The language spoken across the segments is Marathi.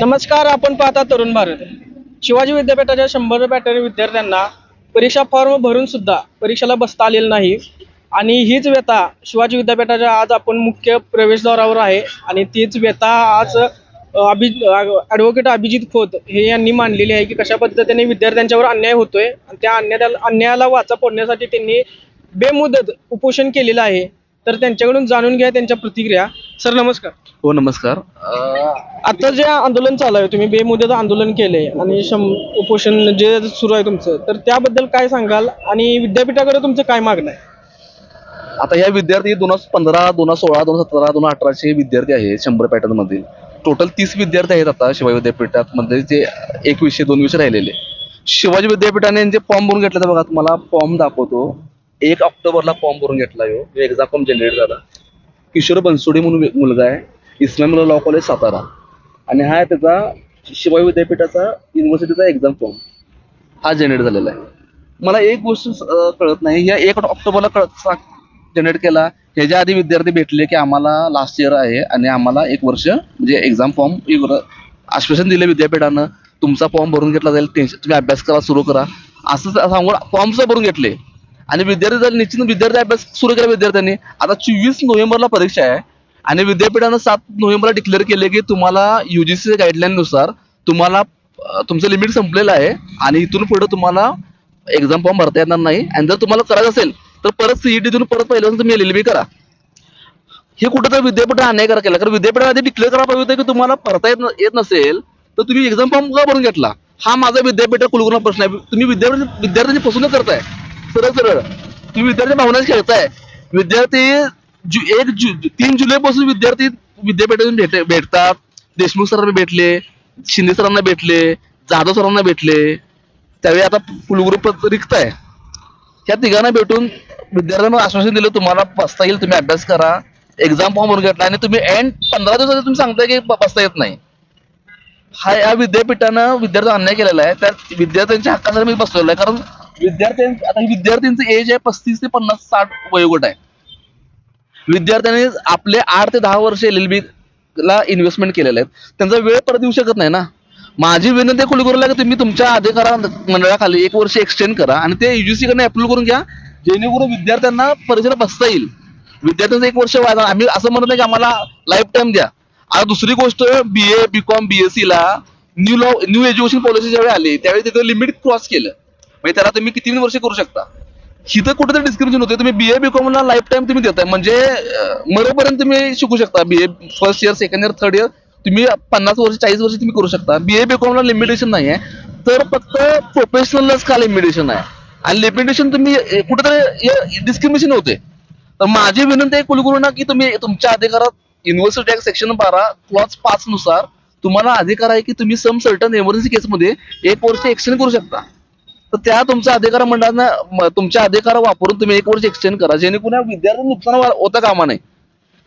नमस्कार आपण पाहता तरुण भारत. शिवाजी विद्यापीठाच्या शंभर बॅटरी विद्यार्थ्यांना परीक्षा फॉर्म भरून सुद्धा परीक्षेला बसता आलेलं नाही. आणि हीच व्यथा शिवाजी विद्यापीठाच्या आज आपण मुख्य प्रवेशद्वारावर आहे. आणि तीच व्यथा आज अ, अभि ॲडव्होकेट अभिजित खोत हे यांनी मांडलेली आहे की कशा पद्धतीने विद्यार्थ्यांच्यावर अन्याय होतोय. आणि त्या अन्यायाला अन्यायाला वाचा फोडण्यासाठी त्यांनी बेमुदत उपोषण केलेलं आहे. तर त्यांच्याकडून जाणून घ्या त्यांच्या प्रतिक्रिया. सर नमस्कार. हो नमस्कार. आता जे आंदोलन चालू आहे तुम्ही बेमुदत आंदोलन केले आणि शं उपोषण जे सुरू आहे तुमचं तर त्याबद्दल काय सांगाल? आणि विद्यापीठाकडे तुमचं काय मागणं आहे? आता या विद्यार्थी दोन हजार पंधरा दोन हजार सोळा दोन हजार सतरा दोन हजार अठराचे विद्यार्थी आहेत शंभर पॅटर्न मधील टोटल तीस विद्यार्थी आहेत आता शिवाजी विद्यापीठात मध्ये जे एक विषय दोन विषय राहिलेले. शिवाजी विद्यापीठाने जे फॉर्म भरून घेतला बघा तुम्हाला फॉर्म दाखवतो. एक ऑक्टोबरला फॉर्म भरून घेतला यो. एक्झाम फॉर्म जनरेट झाला. किशोर बनसोडे म्हणून मुलगा आहे. Islam law college Satara. आणि हा आहे त्याचा शिवाई विद्यापीठाचा युनिव्हर्सिटीचा एक्झाम फॉर्म हा जनरेट झालेला आहे. मला एक गोष्ट कळत नाही. या एक ऑक्टोबरला कळत जनरेट केला. ह्याच्या आधी विद्यार्थी भेटले की आम्हाला लास्ट इयर आहे आणि आम्हाला एक वर्ष म्हणजे एक्झाम फॉर्म आश्वासन दिले विद्यापीठानं. तुमचा फॉर्म भरून घेतला जाईल टेन्शन तुम्ही अभ्यास करा सुरू करा. असं सांगून फॉर्म सुद्धा भरून घेतले. आणि विद्यार्थी जर निश्चित विद्यार्थी अभ्यास सुरू केला विद्यार्थ्यांनी आता चोवीस नोव्हेंबरला परीक्षा आहे. आणि विद्यापीठानं सात नोव्हेंबरला डिक्लेअर केले की तुम्हाला युजीसी गाईडलाईन नुसार तुम्हाला तुमचं लिमिट संपलेलं आहे आणि इथून पुढे तुम्हाला एक्झाम फॉर्म भरता येणार नाही. आणि जर तुम्हाला करायचं असेल तर परत सीईटीतून परत पहिल्यापासून तुम्ही एल एल बी करा. हे कुठं तर विद्यापीठ अन्याय करा केला. कारण विद्यापीठाने आधी डिक्लेअर करायला पाहिजे होतं की तुम्हाला भरता येत येत नसेल तर तुम्ही एक्झाम फॉर्म का भरून घेतला? हा माझा विद्यापीठ कुलगुरूंना प्रश्न आहे. तुम्ही विद्यार्थी विद्यार्थ्यांची फसवणूक करताय. सरळ सरळ. तुम्ही विद्यार्थी भावनाच खेळताय. विद्यार्थी एक जु तीन जुलैपासून विद्यार्थी विद्यापीठातून भेट भेटतात. देशमुख सरांना भेटले शिंदे सरांना भेटले जाधव सरांना भेटले. त्यावेळी आता कुलगुरू पद रिक्त आहे. ह्या तिघांना भेटून विद्यार्थ्यांना आश्वासन दिलं तुम्हाला बसता येईल तुम्ही अभ्यास करा. एक्झाम फॉर्म भरून घेतला आणि तुम्ही एंड पंधरा दिवसात तुम्ही सांगताय की बसता येत नाही. हा या विद्यापीठानं विद्यार्थी अन्याय केलेला आहे. त्या विद्यार्थ्यांच्या हक्कासाठी मी बसलेलो आहे. कारण विद्यार्थ्यां आता विद्यार्थ्यांचं एज आहे पस्तीस ते पन्नास साठ वयोगट आहे. विद्यार्थ्यांनी आपले आठ ते दहा वर्ष एल एल बी ला इन्व्हेस्टमेंट केलेले आहेत. त्यांचा वेळ परत येऊ शकत नाही ना. माझी विनंती कुलगुरूला की तुम्ही तुमच्या अधिकारा मंडळाखाली एक वर्ष एक्सटेंड करा आणि ते युजीसी कडे अप्रूव्ह करून घ्या. जेणेकरून विद्यार्थ्यांना परीक्षेला बसता येईल. विद्यार्थ्यांचं एक वर्ष व्हायला आम्ही असं म्हणत नाही की आम्हाला लाईफ टाईम द्या. आता दुसरी गोष्ट B A B com BSc ला new law new education policy ज्यावेळी आली त्यावेळी तिथं लिमिट क्रॉस केलं. म्हणजे त्याला तुम्ही किती वर्ष करू शकता? हिथं कुठेतरी डिस्क्रिप्शन होते तुम्ही बीए बीकॉम ला लाईफ टाईम तुम्ही देताय. म्हणजे मरेपर्यंत तुम्ही शिकू शकता. BA first year second year third year तुम्ही पन्नास वर्ष चाळीस वर्ष तुम्ही करू शकता. बीए बीकॉम ला लिमिटेशन नाही आहे तर फक्त प्रोफेशनलच का लिमिटेशन आहे. आणि लिमिटेशन तुम्ही कुठेतरी डिस्क्रिमिनेशन होते. तर माझी विनंती आहे कुलगुरूंना की तुम्ही तुमच्या अधिकारात युनिव्हर्सिटी ऍक्ट सेक्शन बारा क्लॉज पाच नुसार तुम्हाला अधिकार आहे की तुम्ही सम सर्टन एमर्जन्सी केसमध्ये एक वर्ष एक्सटेंड करू शकता. तर त्या तुमच्या अधिकार मंडळानं तुमच्या अधिकार वापरून तुम्ही एक वर्ष एक्सटेंड करा. जेणेकरून या विद्यार्थ्यांना नुकसान होता कामा नाही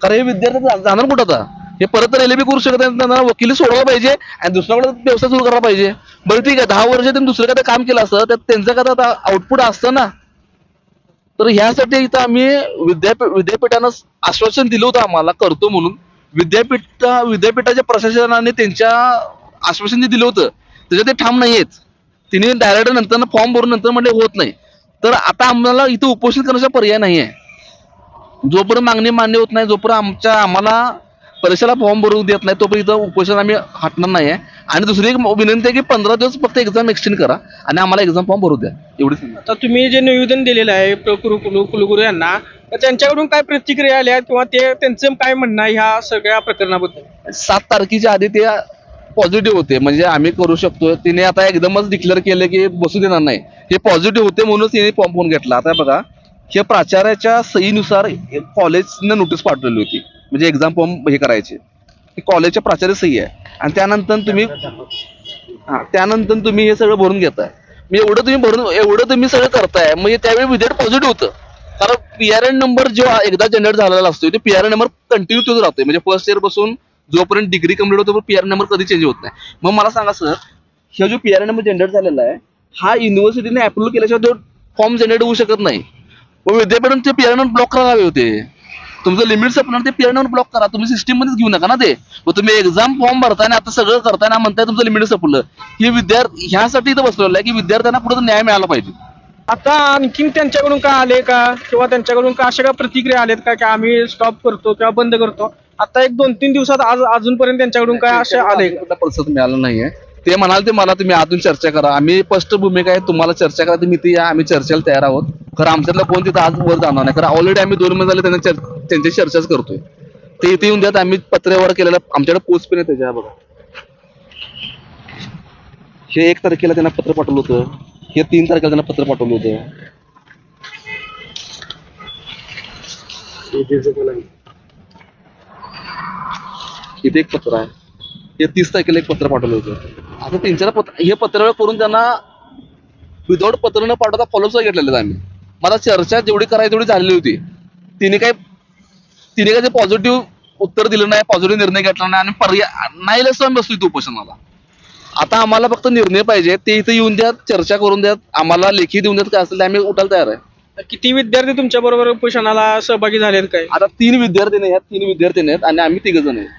कारण हे विद्यार्थी जाणार कुठं आता? हे परत तर एलबी करू शकत नाही त्यांना वकिली सोडवला पाहिजे आणि दुसऱ्याकडे व्यवसाय सुरू करायला पाहिजे. बरं ठीक आहे दहा वर्ष त्यांनी दुसऱ्याकडे काम केलं असतं तर त्यांचं काय आता आउटपुट असतं ना? तर ह्यासाठी इथं आम्ही विद्यापीठ विद्यापीठानं आश्वासन दिलं होतं आम्हाला करतो म्हणून. विद्यापीठ विद्यापीठाच्या प्रशासनाने त्यांच्या आश्वासन जे दिलं होतं त्याच्यात ते ठाम नाहीयेत. तिने डायरेक्ट नंतर फॉर्म भरून नंतर म्हणजे होत नाही. तर आता आम्हाला इथं उपोषण करण्याचा पर्याय नाही आहे जोपर्यंत मागणी मान्य होत नाही जोपर्यंत आमच्या आम्हाला परीक्षेला फॉर्म भरून देत नाही तोपर्यंत इथं उपोषण आम्ही हटणार नाही आहे आणि दुसरी एक विनंती आहे की पंधरा दिवस फक्त एक्झाम एक्सटेंड करा आणि आम्हाला एक्झाम फॉर्म भरू द्या. एवढीच विनंती. आता तुम्ही जे निवेदन दिलेलं आहे कुलु कुलगुरू यांना तर त्यांच्याकडून काय प्रतिक्रिया आल्या किंवा ते त्यांचं काय म्हणणं आहे ह्या सगळ्या प्रकरणाबद्दल? सात तारखेच्या आधी ते पॉझिटिव्ह होते. म्हणजे आम्ही करू शकतो तिने आता एकदमच डिक्लेअर केलं की बसू देणार नाही. हे पॉझिटिव्ह होते म्हणूनच तिने फॉर्म फोन घेतला. आता बघा हे प्राचार्याच्या सहीनुसार कॉलेजनं नोटीस पाठवली होती. म्हणजे एक्झाम फॉर्म हे करायचे. हे कॉलेजच्या प्राचार्य सही आहे. आणि त्यानंतर तुम्ही हा त्यानंतर तुम्ही हे सगळं भरून घेताय. मी एवढं तुम्ही भरून एवढं तुम्ही सगळं करताय. म्हणजे त्यावेळी विद्यार्थी पॉझिटिव्ह होतं. कारण पी आर एन नंबर जो एकदा जनरेट झालेला असतो ते P R N number continue तोच राहतोय. म्हणजे फर्स्ट इयरपासून जोपर्यंत डिग्री कंप्लीट होतो पी आर नंबर कधी चेंज होत नाही. मग मला सांगा सर हा जो पी आर नंबर जनरेट झालेला आहे हा युनिव्हर्सिटीने अप्रूव्ह केल्याशिवाय तो फॉर्म जनरेट होऊ शकत नाही. मग विद्यापीठाने ते पी आर नंबर ब्लॉक करायला हवे होते. तुमचं लिमिट संपणार ते पिरियड ब्लॉक करा. तुम्ही सिस्टीम मध्येच घेऊ नका ना ते. मग तुम्ही एक्झाम फॉर्म भरताय ना आता सगळं करताय ना म्हणताय तुमचं लिमिट संपलं. हे विद्यार्थी ह्यासाठी इथं बसलेलं आहे की विद्यार्थ्यांना पुढे न्याय मिळाला पाहिजे. आता आणखीन त्यांच्याकडून काय आले का? किंवा त्यांच्याकडून का अशा का प्रतिक्रिया आल्यात का की आम्ही स्टॉप करतो किंवा बंद करतो? आता एक दोन तीन दिवसात आज अजूनपर्यंत त्यांच्याकडून काय असे आले? कुठला प्रतिसाद मिळाला नाहीये. ते म्हणाल ते मला तुम्ही अजून चर्चा करा. आम्ही स्पष्ट भूमिका आहे तुम्हाला चर्चा करा. तुम्ही इथे या आम्ही चर्चेला तयार आहोत. खरं आमच्यातलं कोण तिथं आज वर जाणार नाही. कारण ऑलरेडी आम्ही दोन महिने झाले त्यांना त्यांची चर्चाच करतोय. ते इथे येऊन द्यात आम्ही पत्रव्यवहार केलेला आमच्याकडे पोस्ट पण आहे त्याच्या बघा. हे एक तारखेला त्यांना पत्र पाठवलं होतं. हे तीन तारखेला त्यांना पत्र पाठवलं होतं. इथे एक पत्र आहे. हे तीस तारखेला एक पत्र पाठवलं होतं. आता तीन चार पत्र हे पत्र करून त्यांना विदाऊट पत्र न पाठवता फॉलोअप घेतलेले आम्ही. मला चर्चा जेवढी करायची तेवढी झालेली होती. तिने काय तिने काय पॉझिटिव्ह उत्तर दिलं नाही पॉझिटिव्ह निर्णय घेतला नाही आणि पर्याय नाही लस आम्ही बसतो इथे उपोषणाला आता आम्हाला फक्त निर्णय पाहिजे. ते इथे येऊन द्यात चर्चा करून द्यात आम्हाला लेखी देऊन द्यात काय असेल ते आम्ही उठायला तयार आहे. किती विद्यार्थी तुमच्या बरोबर उपोषणाला सहभागी झालेत काय? आता तीन विद्यार्थी नाही ह्यात तीन विद्यार्थी आहेत आणि आम्ही तिघ जण आहेत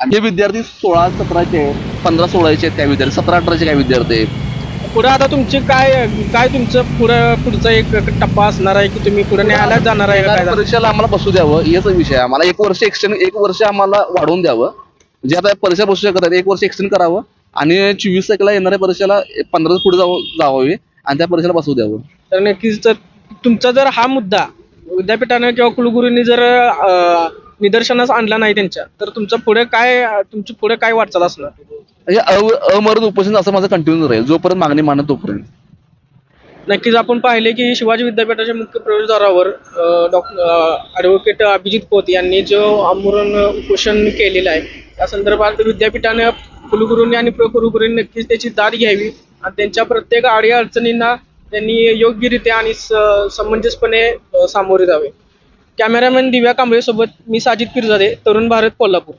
आणि हे विद्यार्थी सोळा सतराचे आहेत पंधरा सोळाचे आहेत काय विद्यार्थी सतरा अठराचे काय विद्यार्थी आहेत? पुढे आता तुमचे काय काय तुमचं पुढं पुढचा एक टप्पा असणार आहे की तुम्ही पुढे न्यायालयात जाणार आहे का काय येणाऱ्या परीक्षेला आम्हाला बसू द्यावं हेच विषय आहे आम्हाला. एक वर्ष एक्सटेंड एक वर्ष आम्हाला वाढवून द्यावं. जे आता परीक्षा बसू शकत आहेत एक वर्ष एक्सटेंड करावं आणि चोवीस तारखेला येणाऱ्या परीक्षेला पंधरा पुढे जावं जावावी आणि त्या परीक्षेला बसू द्यावं. तर नक्कीच तर तुमचा जर हा मुद्दा विद्यापीठानं किंवा कुलगुरूंनी जर अं, निदर्शनास आणला नाही त्यांच्या. तर तुमचं पुढे काय तुमची पुढे काय वाटचाल असणार? अव- अमर्द उपोषण असं माझं कंटिन्यू राहील. जोपर्यंत मागणी मानत तोपर्यंत. नक्कीच आपण पाहिले की शिवाजी विद्यापीठाच्या मुख्य प्रवेशद्वारावर डॉक्टर ॲडव्होकेट अभिजित खोत यांनी जो आमरण उपोषण केलेलं आहे त्या संदर्भात विद्यापीठाने कुलगुरूंनी आणि प्रकुलगुरूंनी नक्कीच त्याची दाद घ्यावी आणि त्यांच्या प्रत्येक आडी अडचणींना त्यांनी योग्यरित्या आणि स- समंजसपणे अ, सामोरे जावे. कॅमेरामॅन दिव्या कांबळे सोबत मी साजिद पिरजादे तरुण भारत कोल्हापूर.